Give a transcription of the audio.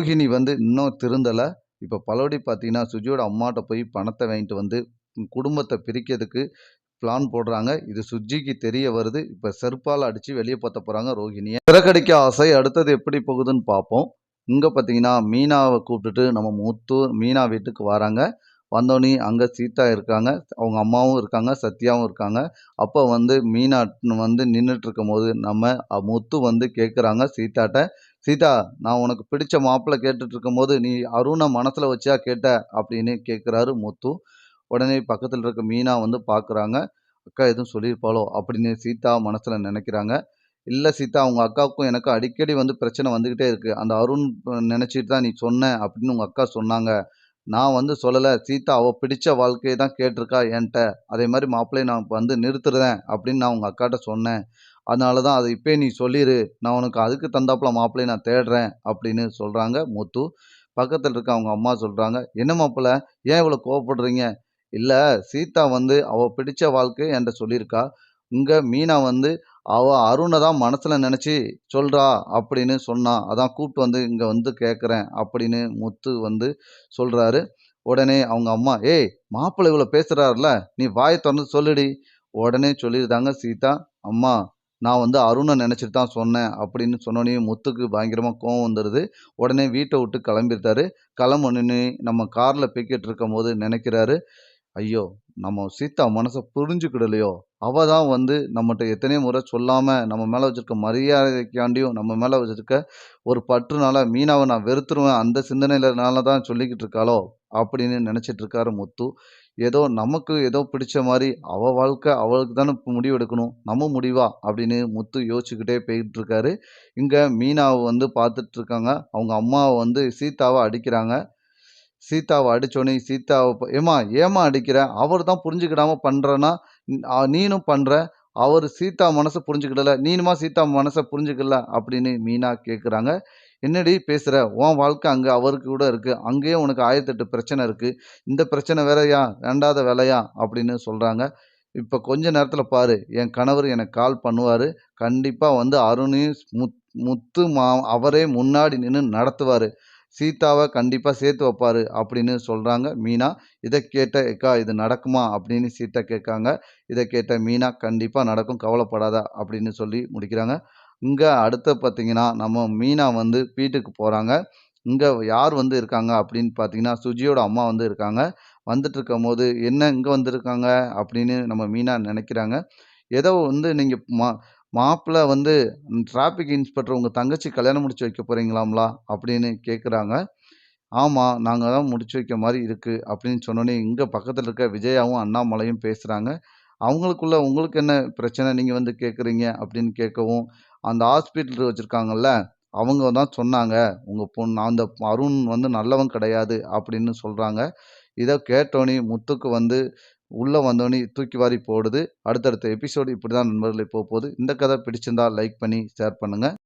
ரோஹிணி வந்து இன்னும் திருந்தலை. இப்போ பலபடி பார்த்தீங்கன்னா சுஜியோட அம்மாட்ட போய் பணத்தை வாங்கிட்டு வந்து குடும்பத்தை பிரிக்கிறதுக்கு பிளான் போடுறாங்க. இது சுஜிக்கு தெரிய வருது. இப்போ செருப்பால் அடித்து வெளியே பார்த்த போகிறாங்க ரோஹிணியை. சிறக்கடிக்க ஆசை. அடுத்தது எப்படி போகுதுன்னு பார்ப்போம் இங்கே பார்த்தீங்கன்னா மீனாவை கூப்பிட்டுட்டு நம்ம முத்து மீனா வீட்டுக்கு வராங்க. வந்தோடனே அங்கே சீதா இருக்காங்க. அவங்க அம்மாவும் இருக்காங்க சத்யாவும் இருக்காங்க. அப்போ வந்து மீனா வந்து நின்றுட்டு இருக்கும்போது நம்ம முத்து வந்து கேட்குறாங்க சீதாட்ட. சீதா நான் உனக்கு பிடிச்ச மாப்பிள்ளை கேட்டுட்டு இருக்கும்போது நீ அருணை மனசில் வச்சா கேட்ட? அப்படின்னு கேட்குறாரு முத்து. உடனே பக்கத்தில் இருக்க மீனா வந்து பார்க்குறாங்க அக்கா எதுவும் சொல்லியிருப்பாளோ? அப்படின்னு சீதா மனசில் நினைக்கிறாங்க. இல்லை சீதா அவங்க அக்காவுக்கும் எனக்கும் அடிக்கடி வந்து பிரச்சனை வந்துக்கிட்டே இருக்குது அந்த அருண் நினச்சிட்டு தான் நீ சொன்ன அப்படின்னு உங்கள் அக்கா சொன்னாங்க. நான் வந்து சொல்லலை சீதா அவள் பிடிச்ச வாழ்க்கையை தான் கேட்டிருக்கா என்கிட்ட. அதே மாதிரி மாப்பிள்ளையை நான் வந்து நிறுத்துறேன் அப்படின்னு நான் உங்கள் அக்காட்ட சொன்னேன். அதனால தான் அதை இப்போயே நீ சொல்லிடு நான் உனக்கு அதுக்கு தந்தாப்புல மாப்பிள்ளையை நான் தேடுறேன் அப்படின்னு சொல்கிறாங்க முத்து. பக்கத்தில் இருக்க அவங்க அம்மா சொல்கிறாங்க என்ன மாப்பிள்ளை ஏன் இவ்வளோ கோவப்படுறீங்க? இல்லை சீதா வந்து அவள் பிடிச்ச வாழ்க்கை என்கிட்ட சொல்லியிருக்கா. இங்கே மீனா வந்து அவள் அருணை தான் மனசில் நினச்சி சொல்கிறா அப்படின்னு சொன்னா அதான் கூப்பிட்டு வந்து இங்கே வந்து கேட்குறேன் அப்படின்னு முத்து வந்து சொல்கிறாரு உடனே அவங்க அம்மா ஏய் மாப்பிள்ளை இவ்வளோ பேசுகிறாருல நீ வாயை திறந்து சொல்லுடி உடனே சொல்லியிருந்தாங்க சீதா. அம்மா நான் வந்து அருணை நினச்சிட்டு தான் சொன்னேன் அப்படின்னு சொன்னோடனே முத்துக்கு பயங்கரமாக கோவம் வந்துடுது உடனே வீட்டை விட்டு கிளம்பிருந்தாரு. கிளம்பணுன்னு நம்ம காரில் போய்கிட்டு இருக்கும் போது நினைக்கிறாரு ஐயோ நம்ம சீதா மனசை புரிஞ்சுக்கிடலையோ அவள் தான் வந்து நம்மகிட்ட எத்தனையோ முறை சொல்லாமல் நம்ம மேலே வச்சுருக்க மரியாதைக்காண்டியும் நம்ம மேலே வச்சுருக்க ஒரு பற்றுனால மீனாவை நான் வெறுத்துருவேன் அந்த சிந்தனையிலனால தான் சொல்லிக்கிட்டு இருக்காளோ அப்படின்னு நினச்சிட்டு இருக்காரு முத்து. ஏதோ நமக்கு ஏதோ பிடிச்ச மாதிரி அவள் வாழ்க்கை அவளுக்கு தானே இப்போ முடிவு எடுக்கணும் நம்ம முடிவா அப்படின்னு முத்து யோசிச்சுக்கிட்டே போயிட்டு இருக்காரு. இங்கே மீனாவை வந்து பார்த்துட்டு இருக்காங்க. அவங்க அம்மாவை வந்து சீதாவை அடிக்கிறாங்க. சீதாவை அடிச்சோடனே சீதாவை ஏமா ஏம்மா ஏம்மா அடிக்கிற? அவர் தான் புரிஞ்சுக்கிடாம பண்ணுறன்னா நீனும் பண்ணுற அவர் சீதா மனசை புரிஞ்சுக்கிடல நீனுமா சீதா மனசை புரிஞ்சுக்கல அப்படின்னு மீனா கேட்குறாங்க என்னடி பேசுகிற உன் வாழ்க்கை அங்கே அவருக்கு கூட இருக்குது அங்கேயும் உனக்கு ஆயிரத்தெட்டு பிரச்சனை இருக்குது இந்த பிரச்சனை வேறையா? வேண்டாத வேலையா? அப்படின்னு சொல்கிறாங்க இப்போ கொஞ்ச நேரத்தில் பாரு என் கணவர் எனக்கு கால் பண்ணுவார். கண்டிப்பாக வந்து அருணையும் முத் முத்து மா அவரே முன்னாடி நின்று நடத்துவார். சீதாவை கண்டிப்பாக சேர்த்து வைப்பார் அப்படின்னு சொல்கிறாங்க மீனா இதை கேட்ட எக்கா இது நடக்குமா? அப்படின்னு சீதா கேட்காங்க. இதை கேட்ட மீனா கண்டிப்பாக நடக்கும் கவலைப்படாத அப்படின்னு சொல்லி முடிக்கிறாங்க. இங்கே அடுத்து பார்த்தீங்கன்னா நம்ம மீனா வந்து வீட்டுக்கு போகிறாங்க இங்கே யார் வந்து இருக்காங்க அப்படின்னு பார்த்தீங்கன்னா சுஜியோட அம்மா வந்து இருக்காங்க. வந்துட்டு இருக்கும் போது என்ன இங்கே வந்திருக்காங்க? அப்படின்னு நம்ம மீனா நினைக்கிறாங்க. ஏதோ வந்து நீங்கள் மா மாப்பிள்ளை வந்து டிராஃபிக் இன்ஸ்பெக்டர் உங்கள் தங்கச்சி கல்யாணம் முடிச்சு வைக்க போகிறீங்களாம்லா அப்படின்னு கேட்குறாங்க ஆமாம் நாங்கள் தான் முடிச்சு வைக்க மாதிரி இருக்குது அப்படின்னு சொன்னோன்னே இங்கே பக்கத்தில் இருக்க விஜயாவும் அண்ணாமலையும் பேசுகிறாங்க அவங்களுக்குள்ள உங்களுக்கு என்ன பிரச்சனை? நீங்கள் வந்து கேட்குறீங்க அப்படின்னு கேட்கவும் அந்த ஹாஸ்பிட்டல் வச்சுருக்காங்கல்ல அவங்க தான் சொன்னாங்க உங்கள் பொண்ணு அந்த அருண் வந்து நல்லவன் கிடையாது அப்படின்னு சொல்கிறாங்க இதை கேட்டோன்னே முத்துக்கு வந்து உள்ளே வந்தோடனே தூக்கி வாரி போடுது. அடுத்தடுத்த எபிசோடு இப்படி தான் நண்பர்களே போக போகுது இந்த கதை பிடிச்சிருந்தால் லைக் பண்ணி ஷேர் பண்ணுங்கள்